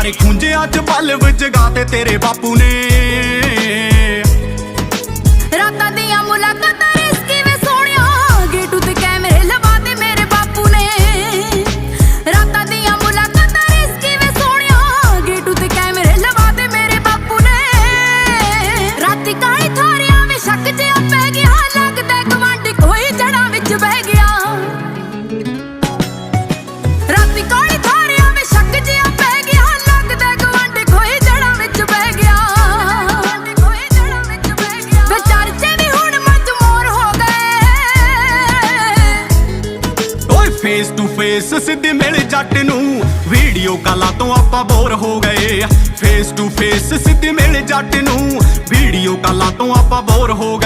ਸਾਰੇ ਖੁੰਝਿਆਂ 'ਚ ਬਲਬ ਜਗਾਤੇ ਤੇਰੇ ਬਾਪੂ ਨੇ। ਰਾਤਾਂ ਦੀਆਂ ਮੁਲਾਕਾਤਾਂ ਰਿਸਕੀ ਵੇ ਸੋਹਣਿਆ ਗੇਟੂ ਤੇ ਕੈਮਰੇ ਲਵਾ ਦੇ ਮੇਰੇ ਬਾਪੂ ਨੇ। ਰਾਤਾਂ ਦੀਆਂ ਮੁਲਾਕਾਤਾਂ ਰਿਸਕੀ ਵੇ ਸੋਹਣਿਆ ਗੇਟੂ ਤੇ ਕੈਮਰੇ ਲਵਾ ਦੇ ਮੇਰੇ ਬਾਪੂ ਨੇ। ਰਾਤੀ ਕਾਲੀ ਥਾਰਿਆਂ ਵਿੱਚ ਸ਼ੱਕ ਜਿਹਾ ਪੈ ਗਿਆ, ਲੱਗਦਾ ਗਵਾਂਢੀ ਕੋਈ ਜੜਾਂ ਵਿੱਚ ਬਹਿ ਗਿਆ। ਰਾਤੀ ਕਾਲੀ ਫੇਸ ਟੂ ਫੇਸ ਸਿੱਧੇ ਮਿਲ ਜੱਟ ਨੂੰ। ਵੀਡੀਓ ਕਾਲਾਂ ਤੋਂ ਆਪਾਂ ਬੋਰ ਹੋ ਗਏ। ਫੇਸ ਟੂ ਫੇਸ ਸਿੱਧੇ ਮਿਲ ਜੱਟ ਨੂੰ। ਵੀਡੀਓ ਕਾਲਾਂ ਤੋਂ ਆਪਾਂ ਬੋਰ ਹੋ ਗਏ